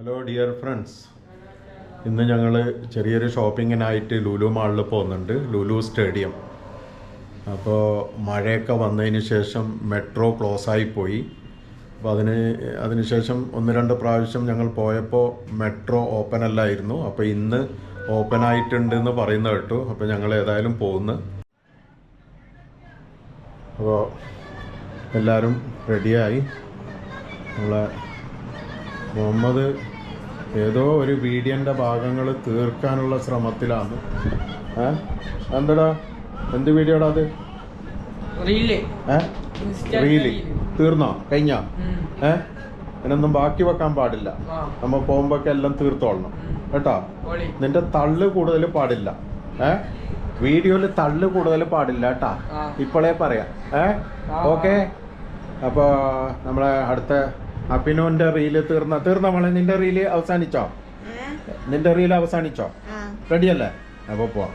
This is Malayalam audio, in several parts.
ഹലോ ഡിയർ ഫ്രണ്ട്സ് ഇന്ന് ഞങ്ങൾ ചെറിയൊരു ഷോപ്പിങ്ങിനായിട്ട് ലുലു മാളിൽ പോകുന്നുണ്ട്. ലുലു സ്റ്റേഡിയം അപ്പോൾ മഴയൊക്കെ വന്നതിന് ശേഷം മെട്രോ ക്ലോസ് ആയി പോയി അപ്പോൾ അതിന് അതിനുശേഷം ഒന്ന് രണ്ട് പ്രാവശ്യം ഞങ്ങൾ പോയപ്പോൾ മെട്രോ ഓപ്പൺ അല്ലായിരുന്നു. അപ്പോൾ ഇന്ന് ഓപ്പൺ ആയിട്ടുണ്ട് എന്ന് പറയുന്നത് കേട്ടു. അപ്പോൾ ഞങ്ങൾ ഏതായാലും പോകുന്നു അപ്പോൾ എല്ലാവരും റെഡിയായി നമ്മളെ മുഹമ്മദ് ഏതോ ഒരു വീഡിയോന്റെ ഭാഗങ്ങൾ തീർക്കാനുള്ള ശ്രമത്തിലാണ്. ഏ? എന്തടാ? എന്ത് വീഡിയോടാ അത്? റീൽ. തീർന്നോ? കഴിഞ്ഞോ. ഏ? അതിനൊന്നും ബാക്കി വെക്കാൻ പാടില്ല. നമ്മ പോകുമ്പോഴൊക്കെ എല്ലാം തീർത്തോളണം. കേട്ടോ. നിന്റെ തള്ളു കൂടുതൽ പാടില്ല. ഏ? വീഡിയോയിൽ തള്ളു കൂടുതൽ പാടില്ല കേട്ടാ. ഇപ്പോഴേ പറയാം. ഏ. ഓക്കെ? അപ്പോൾ നമ്മളെ അടുത്ത അപ്പിനുവിന്റെ റീൽ തീർന്ന തീർന്ന മോളെ? നിന്റെ റീൽ അവസാനിച്ചോ? നിന്റെ റീൽ അവസാനിച്ചോ? റെഡിയല്ലേ? അപ്പോൾ പോവാം.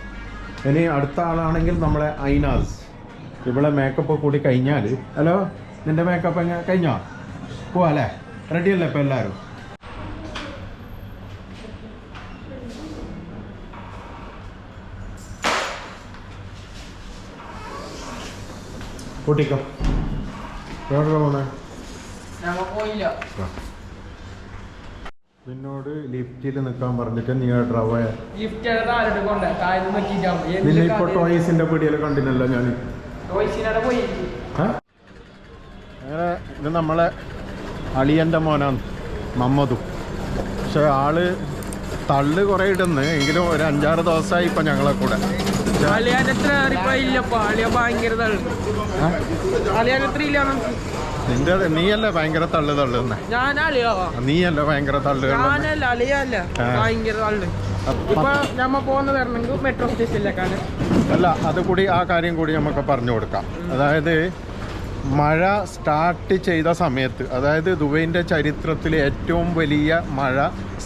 ഇനി അടുത്ത ആളാണെങ്കിൽ നമ്മളെ ഐനാസ് ഇവിടെ മേക്കപ്പ് കൂടി കഴിഞ്ഞാൽ ഹലോ? നിന്റെ മേക്കപ്പ് എങ്ങനെ കഴിഞ്ഞോ? പോവാ അല്ലേ റെഡിയല്ലേ ഇപ്പം എല്ലാവരും കൂട്ടിക്കോ. എവിടെ ഞങ്ങ പോയില്ല. നിന്നോട് ലിഫ്റ്റിൽ നിൽക്കാൻ പറഞ്ഞിട്ട് നീ ഡ്രൈവ ലിഫ്റ്റ് ആരുടെ കൊണ്ട താഴെ നോക്കിട്ടാ നിന്നെ ഇപ്പൊ ടോയ്സിന്റെ പീടിയിൽ കണ്ടില്ലല്ലോ ഞാൻ ടോയ്സിനടെ പോയി. അങ്ങനെ ഇത് നമ്മളെ അളിയന്റെ മോനാണ് മമ്മദു. പക്ഷെ ആൾ തള്ളു കുറേ ഇടുന്നു. എങ്കിലും ഒരു അഞ്ചാറ് ദിവസമായി ഇപ്പൊ ഞങ്ങളെ കൂടെ. അളിയാൻ എത്ര ഇപ്പൊ. ഇല്ലപ്പാ അളിയ ഭയങ്കര തള്ളു. എത്ര ഇല്ല നമുക്ക്? നിന്റെ നീയല്ലേ ഭയങ്കര തള്ളു തള്ളുന്നേ? നീയല്ലേ ഭയങ്കര തള്ളു അല്ല അത് കൂടി ആ കാര്യം കൂടി നമുക്ക് പറഞ്ഞു കൊടുക്കാം. അതായത് മഴ സ്റ്റാർട്ട് ചെയ്ത സമയത്ത് അതായത് ദുബൈന്റെ ചരിത്രത്തിലെ ഏറ്റവും വലിയ മഴ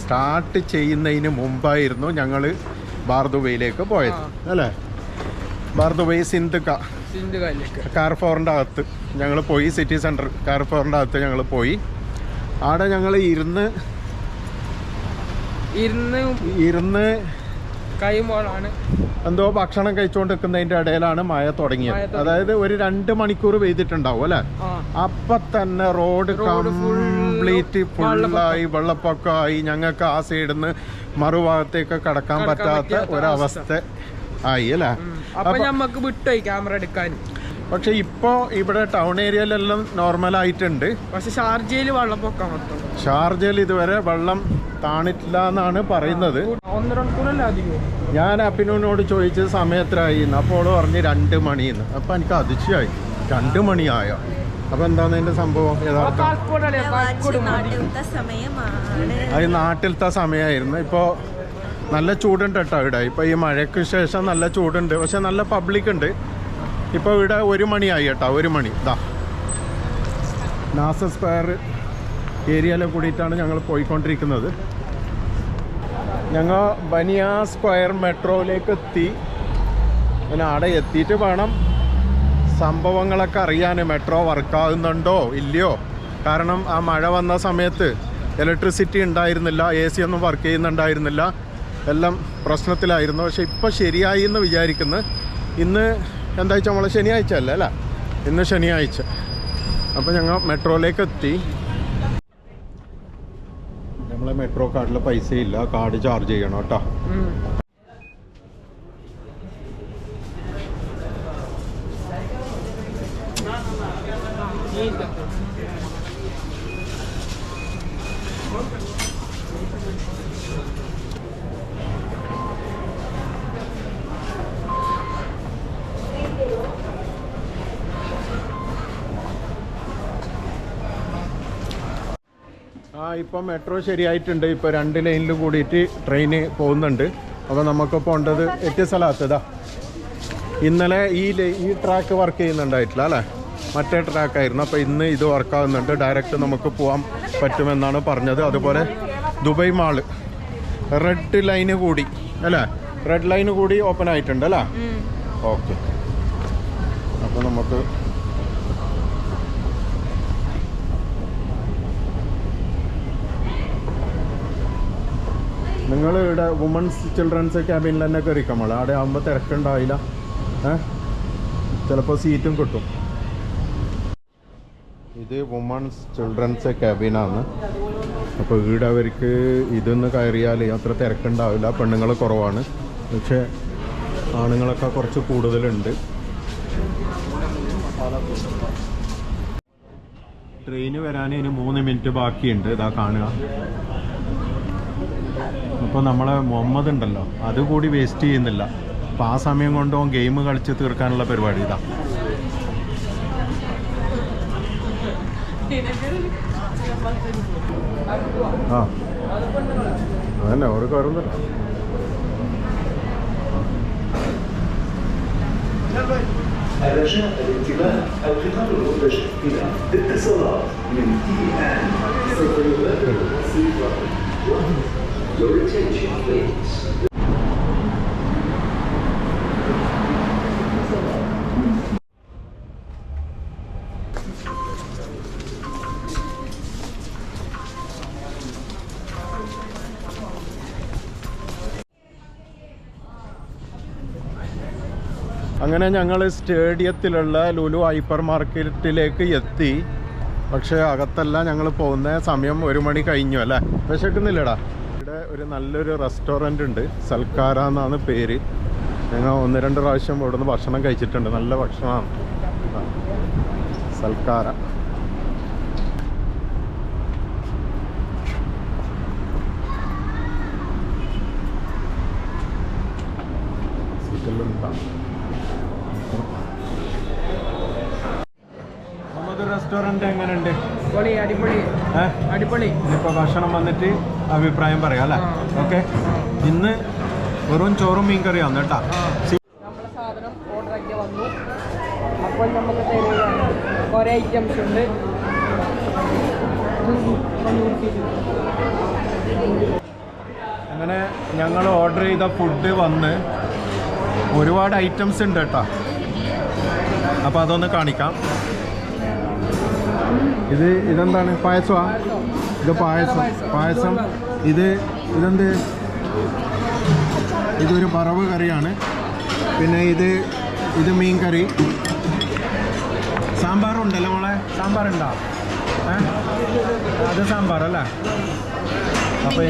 സ്റ്റാർട്ട് ചെയ്യുന്നതിന് മുമ്പായിരുന്നു ഞങ്ങൾ ബാർദുബൈയിലേക്ക് പോയത്. അല്ലേ? ബാർദുബൈ സിന്ധുക്ക. കാർഫോറിന്റെ അകത്ത്. ഞങ്ങൾ പോയി സിറ്റി സെന്റർ കാർഫോറിന്റെ അകത്ത് ഞങ്ങൾ പോയി. അവിടെ ഞങ്ങൾ ഇരുന്ന് ഇരുന്ന് ഇരുന്ന് കഴിയുമ്പോഴാണ് എന്തോ ഭക്ഷണം കഴിച്ചുകൊണ്ട് നിൽക്കുന്നതിന്റെ ഇടയിലാണ് മഴ തുടങ്ങിയത്. അതായത് ഒരു രണ്ട് മണിക്കൂർ പെയ്തിട്ടുണ്ടാവും അല്ലേ? അപ്പൊ തന്നെ റോഡ് കംപ്ലീറ്റ്. ഫുള്ളായി വെള്ളപ്പൊക്കമായി ഞങ്ങൾക്ക് ആ സൈഡിൽ നിന്ന് മറുഭാഗത്തേക്ക് കടക്കാൻ പറ്റാത്ത ഒരവസ്ഥ ആയി അല്ലേ? അപ്പൊ നമ്മക്ക് വിട്ടോയി ക്യാമറ എടുക്കാൻ. പക്ഷെ ഇപ്പോ ഇവിടെ ടൗൺ ഏരിയയിലെല്ലാം നോർമൽ ആയിട്ടുണ്ട്. പക്ഷെ ഷാർജയിൽ വെള്ളം മൊത്തം. ഷാർജയിൽ ഇതുവരെ വെള്ളം താണിട്ടില്ല എന്നാണ് പറയുന്നത്. ഞാൻ അപ്പിനോട് ചോദിച്ചത് സമയത്രായി അപ്പോൾ പറഞ്ഞ് രണ്ട് മണിന്ന്. അപ്പൊ എനിക്ക് അതിശയായി. രണ്ട് മണിയായോ? അപ്പൊ എന്താണ് അതിന്റെ സംഭവം? യഥാർത്ഥം? അത് നാട്ടിലത്തെ സമയമായിരുന്നു. ഇപ്പോൾ നല്ല ചൂടുണ്ട് കേട്ടോ ഇവിടെ. ഇപ്പോൾ ഈ മഴയ്ക്ക് ശേഷം നല്ല ചൂടുണ്ട്. പക്ഷെ നല്ല പബ്ലിക് ഉണ്ട്. ഇപ്പോൾ ഇവിടെ ഒരു മണിയായി കേട്ടോ. ഒരു മണി. ഇതാ നാസ സ്ക്വയർ ഏരിയയിൽ കൂടിയിട്ടാണ് ഞങ്ങൾ പോയിക്കൊണ്ടിരിക്കുന്നത്. ഞങ്ങൾ ബനിയ സ്ക്വയർ മെട്രോയിലേക്ക് എത്തി. പിന്നെ അവിടെ എത്തിയിട്ട് വേണം സംഭവങ്ങളൊക്കെ അറിയാൻ. മെട്രോ വർക്കാകുന്നുണ്ടോ ഇല്ലയോ? കാരണം ആ മഴ വന്ന സമയത്ത് ഇലക്ട്രിസിറ്റി ഉണ്ടായിരുന്നില്ല. എ സി ഒന്നും വർക്ക് ചെയ്യുന്നുണ്ടായിരുന്നില്ല. എല്ലാം പ്രശ്നത്തിലായിരുന്നു. പക്ഷേ ഇപ്പോൾ ശരിയായി എന്ന് വിചാരിക്കുന്നു. ഇന്ന് എന്താ വെച്ചാൽ നമ്മളെ ശനിയാഴ്ച അല്ല? അല്ല ഇന്ന് ശനിയാഴ്ച. അപ്പോൾ ഞങ്ങൾ മെട്രോയിലേക്ക് എത്തി നമ്മളെ മെട്രോ കാർഡിൽ പൈസ ഇല്ല കാർഡ് ചാർജ് ചെയ്യണം കേട്ടോ. ഉം. ഇപ്പം മെട്രോ ശരിയായിട്ടുണ്ട്. ഇപ്പോൾ രണ്ട് ലൈനിൽ കൂടിയിട്ട് ട്രെയിന് പോകുന്നുണ്ട്. അപ്പോൾ നമുക്ക് പോകേണ്ടത് എത്തിസ്ഥലാത്തതാ ഇന്നലെ ഈ ഈ ട്രാക്ക് വർക്ക് ചെയ്യുന്നുണ്ടായിട്ടില്ല അല്ലേ? മറ്റേ ട്രാക്കായിരുന്നു അപ്പോൾ ഇന്ന് ഇത് വർക്കാവുന്നുണ്ട് ഡയറക്റ്റ് നമുക്ക് പോകാൻ പറ്റുമെന്നാണ് പറഞ്ഞത്. അതുപോലെ ദുബൈ മാൾ റെഡ് ലൈന് കൂടി അല്ലേ? റെഡ് ലൈന് കൂടി ഓപ്പൺ ആയിട്ടുണ്ട് അല്ലേ? ഓക്കെ അപ്പോൾ നമുക്ക് നിങ്ങൾ ഇവിടെ വുമൺസ് ചിൽഡ്രൻസ് ക്യാബിനിൽ തന്നെ കയറിക്കാം നമ്മൾ അവിടെ ആകുമ്പോൾ തിരക്കുണ്ടാവില്ല. ഏ? ചിലപ്പോൾ സീറ്റും കിട്ടും. ഇത് വുമൺസ് ചിൽഡ്രൻസ് ക്യാബിനാണ് അപ്പോൾ ഇവിടെ അവർക്ക് ഇതൊന്ന് കയറിയാൽ അത്ര തിരക്കുണ്ടാവില്ല. പെണ്ണുങ്ങൾ കുറവാണ്. പക്ഷേ ആണുങ്ങളൊക്കെ കുറച്ച് കൂടുതലുണ്ട്. ട്രെയിന് വരാൻ ഇനി മൂന്ന് മിനിറ്റ് ബാക്കിയുണ്ട്. ഇതാ കാണുക. അപ്പോൾ നമ്മളെ മുഹമ്മദ് ഉണ്ടല്ലോ അത് കൂടി വേസ്റ്റ് ചെയ്യുന്നില്ല അപ്പോൾ ആ സമയം കൊണ്ട് ഓൻ ഗെയിം കളിച്ച് തീർക്കാനുള്ള പരിപാടി ഇതാ ആ അതന്നെ ഒരു കയറുന്നില്ല الرجاء الانتباه القطار المنتج إلى اتصالات من تي آن سوف يغادر الرصيف Your attention please. അങ്ങനെ ഞങ്ങൾ സ്റ്റേഡിയത്തിലുള്ള ലുലു ഹൈപ്പർ മാർക്കറ്റിലേക്ക് എത്തി. പക്ഷേ അകത്തല്ല ഞങ്ങൾ പോകുന്ന സമയം ഒരു മണി കഴിഞ്ഞു അല്ലേ? വിശക്കുന്നില്ലടാ. ഒരു നല്ലൊരു റെസ്റ്റോറന്റ് ഉണ്ട്. സൽക്കാര എന്നാണ് പേര്. ഞങ്ങൾ ഒന്ന് രണ്ട് പ്രാവശ്യം ഇവിടുന്ന് ഭക്ഷണം കഴിച്ചിട്ടുണ്ട്. നല്ല ഭക്ഷണമാണ്. സൽക്കാര. സീറ്റിലുണ്ടാവും റെസ്റ്റോറന്റ് എങ്ങനെയുണ്ട് പൊളി അടിപൊളി. അടിപൊളി. ഇനിയിപ്പോൾ ഭക്ഷണം വന്നിട്ട് അഭിപ്രായം പറയാം അല്ലേ? ഓക്കെ. ഇന്ന് വെറും ചോറും മീൻ കറിയാണ് കേട്ടാ. സാധനം ഓർഡർ ആക്കി വന്നു. അപ്പോൾ നമുക്ക് തരുകയാണ് കുറേ ഐറ്റംസ് ഉണ്ട്. അങ്ങനെ ഞങ്ങൾ ഓർഡർ ചെയ്ത ഫുഡ് വന്ന് ഒരുപാട് ഐറ്റംസ് ഉണ്ട് കേട്ടോ. അപ്പോൾ അതൊന്ന് കാണിക്കാം. ഇത് ഇതെന്താണ്? പായസമാ? ഇത് പായസം. പായസം. ഇത് ഇതെന്ത്? ഇതൊരു പറവ് കറിയാണ്. പിന്നെ ഇത് ഇത് മീൻ കറി. സാമ്പാറുണ്ടല്ലോ മോളെ? സാമ്പാറുണ്ടോ? ഏ? അത് സാമ്പാറല്ലേ? അപ്പം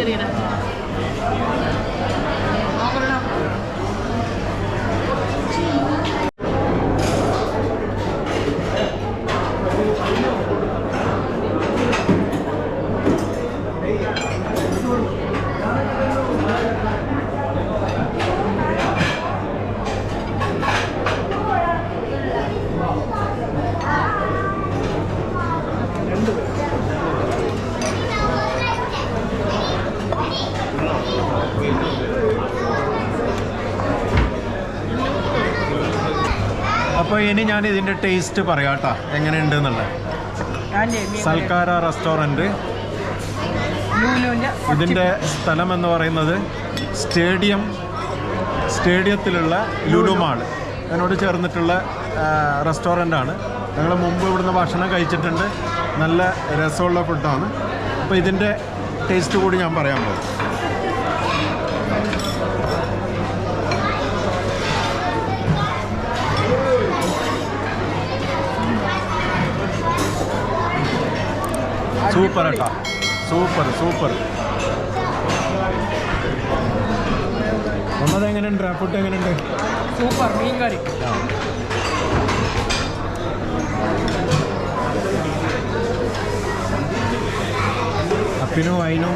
ഇനി ഞാൻ ഇതിന്റെ ടേസ്റ്റ് പറയാം കേട്ടോ എങ്ങനെയുണ്ട് എന്നുള്ളത് സൽക്കാര റെസ്റ്റോറന്റ് ഇതിന്റെ സ്ഥലം എന്ന് പറയുന്നത് സ്റ്റേഡിയം സ്റ്റേഡിയത്തിലുള്ള ലുലുമാൾ അതിനോട് ചേർന്നിട്ടുള്ള റെസ്റ്റോറന്റ് ആണ്. ഞങ്ങൾ മുമ്പ് ഇവിടുന്ന് ഭക്ഷണം കഴിച്ചിട്ടുണ്ട്. നല്ല രസമുള്ള ഫുഡാണ് അപ്പോൾ ഇതിന്റെ ടേസ്റ്റ് കൂടി ഞാൻ പറയാൻ പോകും. സൂപ്പർ കേട്ടോ. Super super. ഒന്നത് എങ്ങനെയുണ്ട്? ഫുഡ് എങ്ങനെയുണ്ട്? സൂപ്പർ മീൻ കറി. അപ്പിനും അതിനും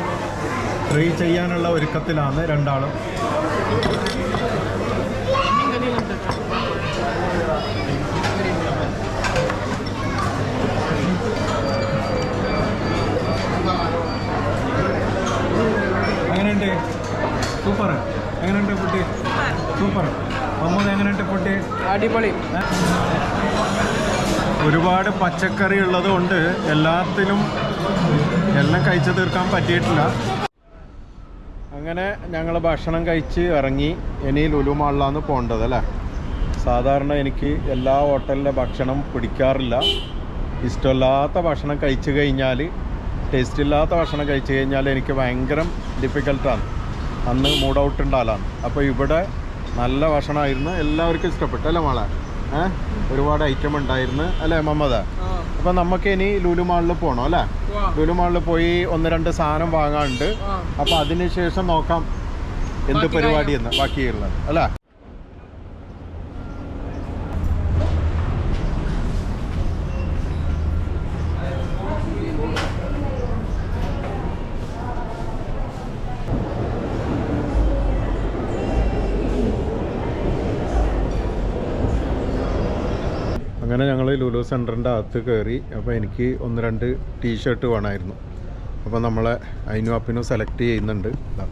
ട്രൈ ചെയ്യാനുള്ള ഒരുക്കത്തിലാണ് രണ്ടാളും. സൂപ്പർ. എങ്ങനെയുണ്ട് ഫുഡ്? സൂപ്പർ. മമ്മൂദ് എങ്ങനെയുണ്ട് ഫുഡ്? അടിപൊളി. ഒരുപാട് പച്ചക്കറി ഉള്ളത് കൊണ്ട് എല്ലാത്തിനും എല്ലാം കഴിച്ചു തീർക്കാൻ പറ്റിയിട്ടില്ല. അങ്ങനെ ഞങ്ങൾ ഭക്ഷണം കഴിച്ച് ഇറങ്ങി. ഇനി ലുലുമാളിലാന്ന് പോകേണ്ടത് അല്ലേ? സാധാരണ എനിക്ക് എല്ലാ ഹോട്ടലിലെ ഭക്ഷണം പിടിക്കാറില്ല. ഇഷ്ടമില്ലാത്ത ഭക്ഷണം കഴിച്ചു കഴിഞ്ഞാൽ ടേസ്റ്റ് ഇല്ലാത്ത ഭക്ഷണം കഴിച്ചു കഴിഞ്ഞാൽ എനിക്ക് ഭയങ്കര ഡിഫിക്കൽട്ടാണ് അന്ന് മൂഡ് ഔട്ട് ഉണ്ടാലാണ് അപ്പോൾ ഇവിടെ നല്ല ഭക്ഷണമായിരുന്നു. എല്ലാവർക്കും ഇഷ്ടപ്പെട്ടു അല്ലേ മോളെ? ഏഹ് ഒരുപാട് ഐറ്റം ഉണ്ടായിരുന്നു അല്ലേ മമ്മത അപ്പൊ നമുക്ക് ഇനി ലുലു മാളിൽ പോകണം അല്ലേ. ലുലു മാളിൽ പോയി ഒന്ന് രണ്ട് സാധനം വാങ്ങാനുണ്ട്. അപ്പൊ അതിനുശേഷം അതിന് ശേഷം നോക്കാം എന്ത് പരിപാടിയെന്ന് പരിപാടി എന്ന് ബാക്കിയുള്ളത്. അല്ലേ? അങ്ങനെ ഞങ്ങൾ ലുലു സെന്ററിന്റെ അകത്ത് കയറി അപ്പോൾ എനിക്ക് ഒന്ന് രണ്ട് ടീഷർട്ട് വേണമായിരുന്നു അപ്പോൾ നമ്മളെ അയിനുവാപ്പിനും സെലക്ട് ചെയ്യുന്നുണ്ട്. നമ്മളെ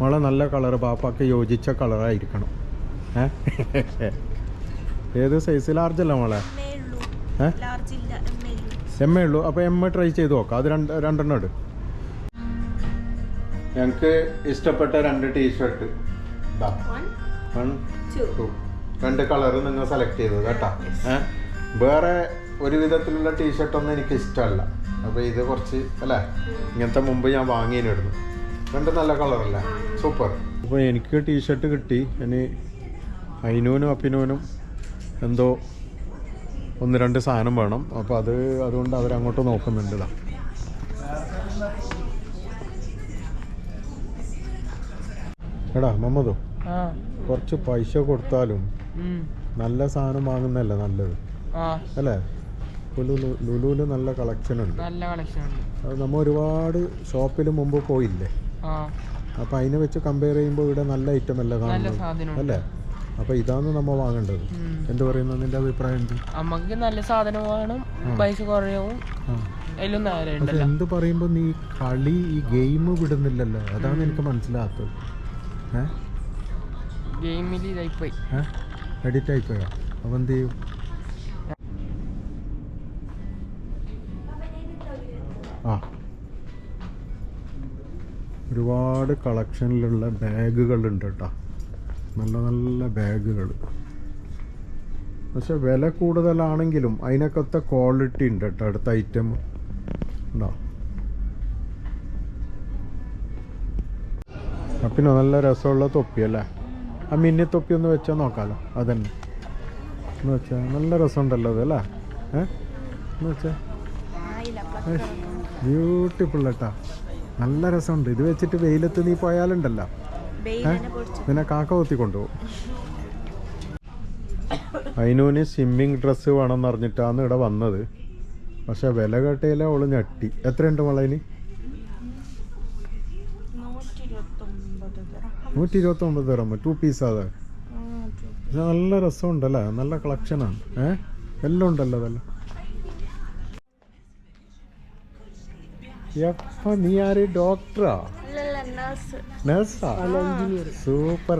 മോളെ നല്ല കളർ പാപ്പാക്ക് യോജിച്ച കളറായിരിക്കണം. ഏഹ് ഏത് സൈസ് ലാർജ് അല്ല മോളെ? എം എം ഉള്ളൂ. അപ്പോൾ എം എ ട്രൈ ചെയ്ത് നോക്കാം. അത് രണ്ട് രണ്ടെണ്ണം ഇട്. ഞങ്ങൾക്ക് ഇഷ്ടപ്പെട്ട രണ്ട് T shirt. Shirt one two. രണ്ട് കളർ നിങ്ങൾ സെലക്ട് ചെയ്തത് കേട്ടോ. വേറെ ഒരു വിധത്തിലുള്ള ടീഷർട്ടൊന്നും എനിക്ക് ഇഷ്ടമല്ല. അപ്പോൾ ഇത് കുറച്ച് അല്ലേ? ഇങ്ങനത്തെ മുമ്പ് ഞാൻ വാങ്ങിയിരുന്നു രണ്ട് നല്ല കളറല്ലേ സൂപ്പർ അപ്പോൾ എനിക്ക് ടീഷർട്ട് കിട്ടി. ഇനി അയിനൂനും അപ്പിനൂനും എന്തോ ഒന്ന് രണ്ട് സാധനം വേണം. അപ്പോൾ അത് അതുകൊണ്ട് അവരങ്ങോട്ട് നോക്കുന്നുണ്ട് ഇതാ. എടാ മമ്മതോ ആ കുറച്ച് പൈസ കൊടുത്താലും നല്ല സാധനം വാങ്ങുന്നതല്ലേ നല്ലത്. അല്ലേ? ലുലു ലുലുവിൽ നല്ല കളക്ഷൻ ഉണ്ട്. നല്ല കളക്ഷൻ ഉണ്ട്. അത് നമ്മൾ ഒരുപാട് ഷോപ്പിൽ മുമ്പ് പോയില്ലേ? അപ്പൊ അതിനെ വെച്ച് കമ്പയർ ചെയ്യുമ്പോൾ ഇവിടെ നല്ല ഐറ്റം അല്ല കാണുന്നത്. അല്ലേ? അപ്പൊ ഇതാണ് നമ്മ വാങ്ങേണ്ടത്. എന്ത് പറയുന്നു? നിന്റെ അഭിപ്രായം എന്ത്? നമുക്ക് നല്ല സാധനം വേണം പൈസ കുറയവും എന്ത് പറയുമ്പോ നീ കളി ഈ ഗെയിം വിടുന്നില്ലല്ലോ. അതാണ് എനിക്ക് മനസ്സിലാത്തത് ഏ? ഗെയിമിൽ ഇതായിപ്പോയി എഡിറ്റ് ആയിപ്പോയോ അപ്പം എന്ത് ചെയ്യും? ആ. ഒരുപാട് കളക്ഷനിലുള്ള ബാഗുകളുണ്ട് കേട്ടോ നല്ല നല്ല ബാഗുകൾ പക്ഷെ വില കൂടുതലാണെങ്കിലും അതിനൊക്കത്തെ ക്വാളിറ്റി ഉണ്ട് കേട്ടോ അടുത്ത ഐറ്റം ഉണ്ടോ? അപ്പിനോ നല്ല രസമുള്ള തൊപ്പിയല്ലേ? ആ മിന്നി തൊപ്പി ഒന്ന് വെച്ചാൽ നോക്കാമല്ലോ അതന്നെ. എന്ന് വെച്ചാൽ നല്ല രസമുണ്ടല്ലോ അത് അല്ലേ? ഏ? എന്ന് വെച്ചാൽ ബ്യൂട്ടിഫുൾ കേട്ടാ നല്ല രസമുണ്ട്. ഇത് വെച്ചിട്ട് വെയിലത്ത് നീ പോയാലുണ്ടല്ലോ. പിന്നെ കാക്ക കൊത്തി കൊണ്ടുപോകും അതിനൂന് സ്വിമ്മിങ് ഡ്രസ്സ് വേണമെന്ന് പറഞ്ഞിട്ടാണ് ഇവിടെ വന്നത്. പക്ഷെ വില കേട്ടയിലെ അവൾ ഞെട്ടി. എത്രയുണ്ട് മോളതിന് നൂറ്റി ഇരുപത്തി ഒമ്പത് തരാൻ ടു പീസ് അതെ നല്ല രസമുണ്ടല്ലേ? നല്ല കളക്ഷനാണ് ഏ? എല്ലാം ഉണ്ടല്ലോ അതെല്ലാം എപ്പ നീ ആര്? ഡോക്ടറാ അല്ലല്ല നഴ്സ് നഴ്സാ സൂപ്പർ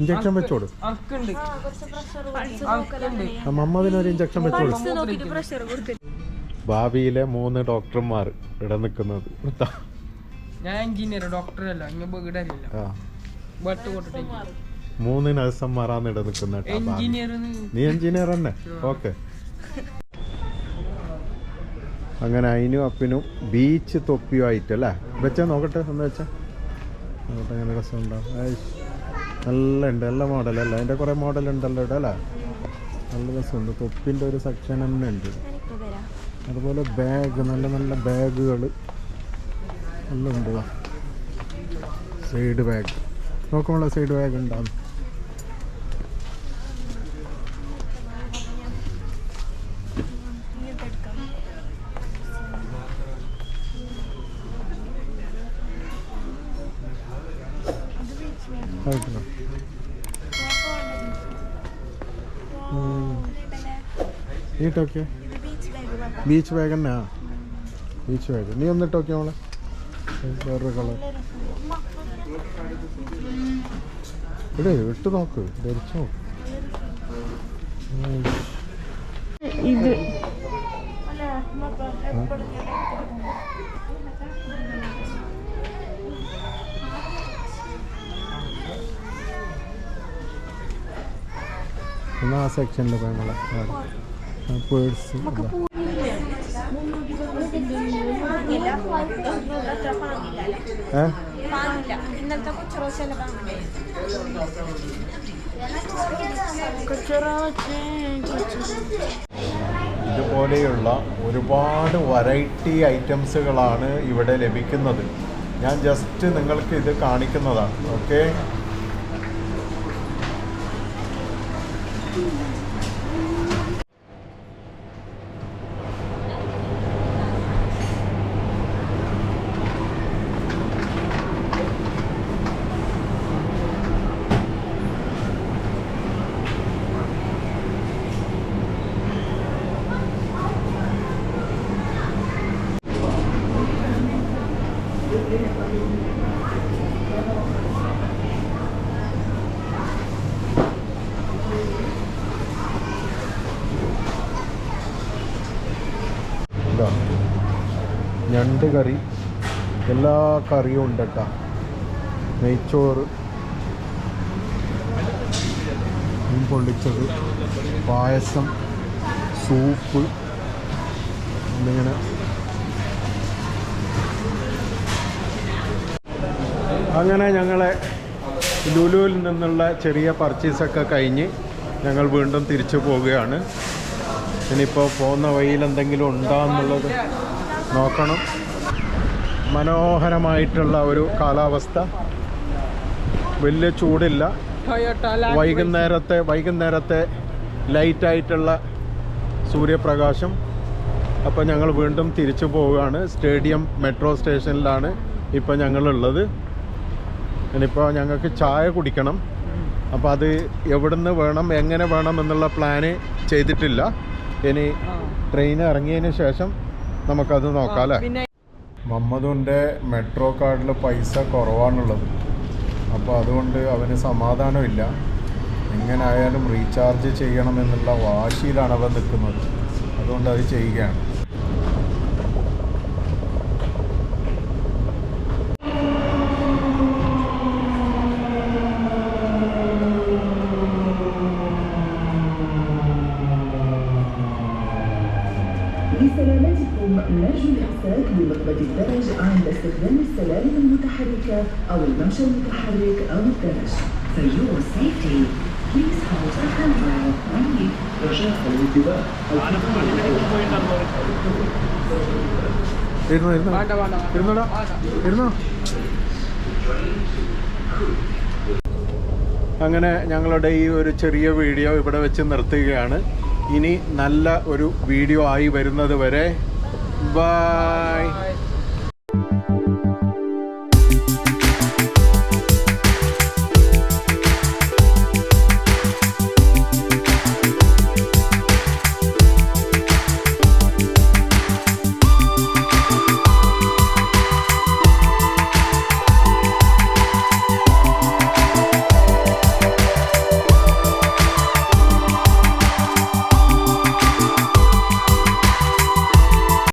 ഇഞ്ചക്ഷൻ വെച്ചോട് ആ മമ്മതിനൊരു ഇഞ്ചക്ഷൻ കൊടുത്തില്ല ഭാവിയിലെ മൂന്ന് ഡോക്ടർമാർ ഇവിടെ നിൽക്കുന്നത്. ഞാൻ എഞ്ചിനീയർ ഡോക്ടർ കൊട്ടിട്ട് മൂന്ന് നഴ്സന്മാരാണ് ഇവിടെ നിൽക്കുന്നത് എഞ്ചിനീയർ നീ എഞ്ചിനീയർ തന്നെ? ഓക്കെ. അങ്ങനെ അതിനും അപ്പിനും ബീച്ച് തൊപ്പിയുമായിട്ട് അല്ലേ? വെച്ചാൽ നോക്കട്ടെ ഒന്ന് വെച്ചാൽ നോക്കട്ടെ അങ്ങനെ രസമുണ്ടാവും. നല്ല ഉണ്ട് നല്ല മോഡലല്ല അതിന്റെ കുറേ മോഡൽ ഉണ്ടല്ലോ ഇവിടെ അല്ലേ? നല്ല രസമുണ്ട്. തൊപ്പിന്റെ ഒരു സെക്ഷൻ തന്നെ ഉണ്ട്. അതുപോലെ ബാഗ് നല്ല നല്ല ബാഗുകൾ എല്ലാം ഉണ്ട് സൈഡ് ബാഗ് നോക്കുമ്പോൾ സൈഡ് ബാഗ് ഉണ്ടാകും അത് ബീച്ച് ഇത് ബീച്ച് ബാഗ് നീ ഒന്നിട്ട് നോക്കിയ മോളെ. വേറൊരു കളർ ഇവിടെ ഇട്ട് നോക്ക്. ധരിച്ചു നോക്ക്. ഇത് എന്നാ ആ സെക്ഷനിൽ പോയി പേഴ്സ് ഇതുപോലെയുള്ള ഒരുപാട് വെറൈറ്റി ഐറ്റംസുകളാണ് ഇവിടെ ലഭിക്കുന്നത്. ഞാൻ ജസ്റ്റ് നിങ്ങൾക്ക് ഇത് കാണിക്കുന്നതാണ് ഓക്കെ ഇതാ ഞണ്ട് കറി. എല്ലാ കറിയും ഉണ്ട് കേട്ടോ നെയ്ച്ചോറ്. മീൻ പൊള്ളിച്ചത്. പായസം. സൂപ്പ്. എന്നിങ്ങനെ. അങ്ങനെ ഞങ്ങളെ ലുലുവിൽ നിന്നുള്ള ചെറിയ പർച്ചേസൊക്കെ കഴിഞ്ഞ് ഞങ്ങൾ വീണ്ടും തിരിച്ചു പോവുകയാണ്. ഇനിയിപ്പോൾ പോകുന്ന വഴിയിൽ എന്തെങ്കിലും ഉണ്ടോ എന്നുള്ളത് നോക്കണം. മനോഹരമായിട്ടുള്ള ഒരു കാലാവസ്ഥ. വലിയ ചൂടില്ല. വൈകുന്നേരത്തെ വൈകുന്നേരത്തെ ലൈറ്റായിട്ടുള്ള സൂര്യപ്രകാശം. അപ്പോൾ ഞങ്ങൾ വീണ്ടും തിരിച്ചു പോവുകയാണ്. സ്റ്റേഡിയം മെട്രോ സ്റ്റേഷനിലാണ് ഇപ്പോൾ ഞങ്ങളുള്ളത്. ഇനിയിപ്പോൾ ഞങ്ങൾക്ക് ചായ കുടിക്കണം. അപ്പോൾ അത് എവിടുന്ന് വേണം എങ്ങനെ വേണം എന്നുള്ള പ്ലാന് ചെയ്തിട്ടില്ല. ഇനി ട്രെയിൻ ഇറങ്ങിയതിന് ശേഷം നമുക്കത് നോക്കാം അല്ലേ? മമ്മദൂന്റെ മെട്രോ കാർഡിൽ പൈസ കുറവാണുള്ളത്. അപ്പോൾ അതുകൊണ്ട് അവന് സമാധാനമില്ല. എങ്ങനായാലും റീചാർജ് ചെയ്യണമെന്നുള്ള വാശിയിലാണ് അവൻ നിൽക്കുന്നത്. അതുകൊണ്ട് അത് ചെയ്യുകയാണ്. L'ajouter الدرج عند استخدام السلالم المتحركة أو الممشى المتحرك أو الدرج. For your safety, please hold the handrail when you رجاء الانتباه ഇരുന്നോ ഇരുന്നോ വേണ്ട വേണ്ട വേണ്ട. ഇരുന്നോടാ ഇരുന്നോ അങ്ങനെ ഞങ്ങളുടെ ഈ ഒരു ചെറിയ വീഡിയോ ഇവിടെ വെച്ച് നിർത്തുകയാണ് ഇനി നല്ല ഒരു വീഡിയോ ആയി വരുന്നത് വരെ ബൈ